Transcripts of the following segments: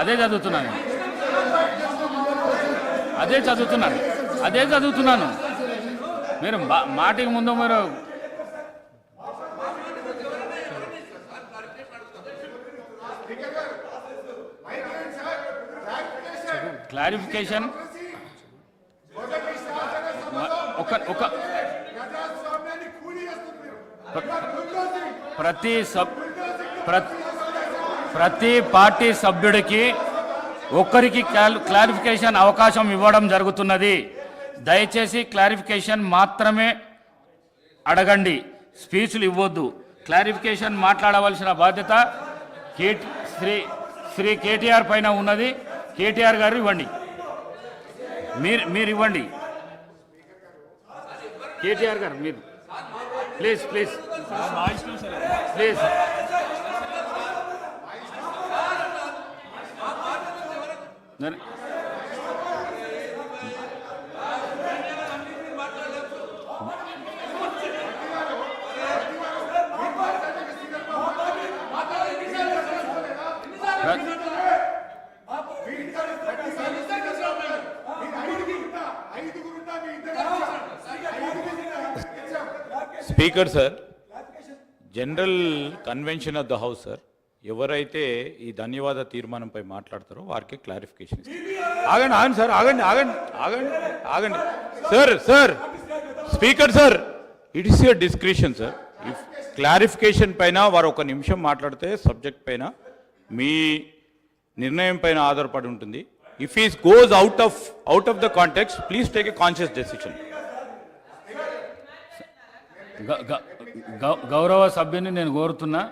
అదే చదువుతున్నాను. అదే చదువుతున్నాను. అదే చదువుతున్నాను. మీరు మాటికి ముందు మీరు క్లారిఫికేషన్. ఒక ఒక ప్రతి సబ్ ప్ర- ప్రతి పార్టీ సభ్యుడికి ఒక్కరికి క్లారిఫికేషన్ అవకాశం ఇవ్వడం జరుగుతున్నది. దయచేసి క్లారిఫికేషన్ మాత్రమే అడగండి. స్పీచ్లు ఇవ్వద్దు. క్లారిఫికేషన్ మాట్లాడవలసిన బాధ్యత కే శ్రీ శ్రీ కేటీఆర్ పైన ఉన్నది. కేటీఆర్ గారు ఇవ్వండి. మీరు మీరు ఇవ్వండి. కేటీఆర్ గారు మీరు. Please please. ప్లీజ్. నరే- ప్ర- speaker sir general convention of the house sir ఎవరైతే ఈ ధన్యవాద తీర్మానంపై మాట్లాడతారో వారికి క్లారిఫికేషన్ ఆగండి ఆగండి సార్ ఆగండి ఆగండి ఆగండి ఆగండి. Sir sir speaker sir it is your description sir if clarification పైన వారు ఒక నిమిషం మాట్లాడితే సబ్జెక్ట్ పైన మీ నిర్ణయం పైన ఆధారపడి ఉంటుంది. If is goes out of out of the context please take a conscious decision గౌరవ సభ్యుని నేను కోరుతున్నా.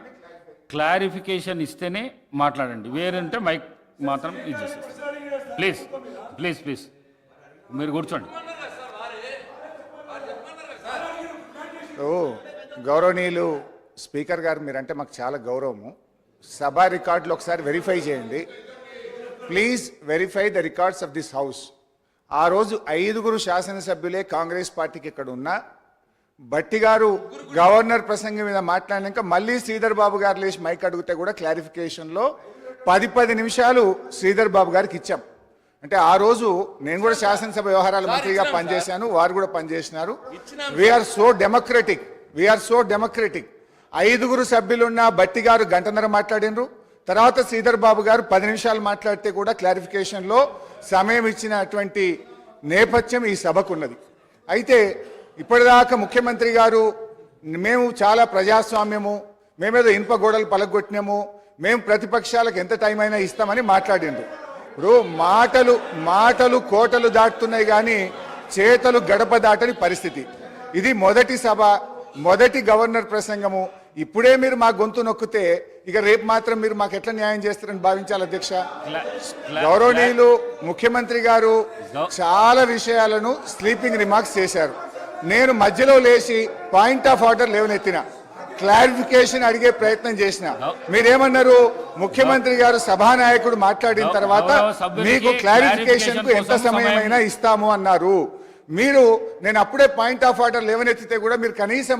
క్లారిఫికేషన్ ఇస్తేనే మాట్లాడండి. వేరంటే మైక్ మాత్రం ఇది చేసేస్తాను ప్లీజ్ ప్లీజ్ ప్లీజ్. మీరు కూర్చోండి. ఓ గౌరవనీయులు స్పీకర్ గారు మీరంటే మాకు చాలా గౌరవము. సభ రికార్డులు ఒకసారి వెరిఫై చేయండి. Please verify the records of this house. ఆ రోజు ఐదుగురు శాసనసభ్యులే కాంగ్రెస్ పార్టీకి ఇక్కడ ఉన్నా బట్టి గారు గవర్నర్ ప్రసంగం మీద మాట్లాడినాక మళ్ళీ శ్రీధర్ బాబు గారు లేచి మైక్ అడిగితే కూడా క్లారిఫికేషన్లో పది పది నిమిషాలు శ్రీధర్ బాబు గారికి ఇచ్చాం. అంటే ఆ రోజు నేను కూడా శాసనసభ వ్యవహారాల మంత్రిగా పనిచేశాను వారు కూడా పనిచేసినారు. We are so democratic we are so democratic ఐదుగురు సభ్యులున్న బట్టి గారు గంటన్నర మాట్లాడినరు. తర్వాత శ్రీధర్ బాబు గారు పది నిమిషాలు మాట్లాడితే కూడా క్లారిఫికేషన్లో సమయం ఇచ్చినటువంటి నేపథ్యం ఈ సభకు ఉన్నది అయితే ఇప్పటిదాకా ముఖ్యమంత్రి గారు మేము చాలా ప్రజాస్వామ్యము మేమేదో ఇనుప గోడలు పలగొట్టినాము మేము ప్రతిపక్షాలకు ఎంత టైం అయినా ఇస్తామని మాట్లాడిండ్రు ఇప్పుడు మాటలు మాటలు కోటలు దాటుతున్నాయి కానీ చేతలు గడప దాటని పరిస్థితి. ఇది మొదటి సభ మొదటి గవర్నర్ ప్రసంగము. ఇప్పుడే మీరు మా గొంతు నొక్కితే ఇక రేపు మాత్రం మీరు మాకు ఎట్లా న్యాయం చేస్తారని భావించాలి అధ్యక్ష. గౌరవనీయులు ముఖ్యమంత్రి గారు చాలా విషయాలను స్లీపింగ్ రిమార్క్స్ చేశారు. నేను మధ్యలో లేచి పాయింట్ ఆఫ్ ఆర్డర్ లేవనెత్తిన. క్లారిఫికేషన్ అడిగే ప్రయత్నం చేసిన. మీరేమన్నారు? ముఖ్యమంత్రి గారు సభానాయకుడు మాట్లాడిన తర్వాత మీకు క్లారిఫికేషన్కు ఎంత కోసం సమయం సమయం అయినా ఇస్తాము అన్నారు. మీరు నేను అప్పుడే పాయింట్ ఆఫ్ ఆర్డర్ లేవనెత్తితే కూడా మీరు కనీసం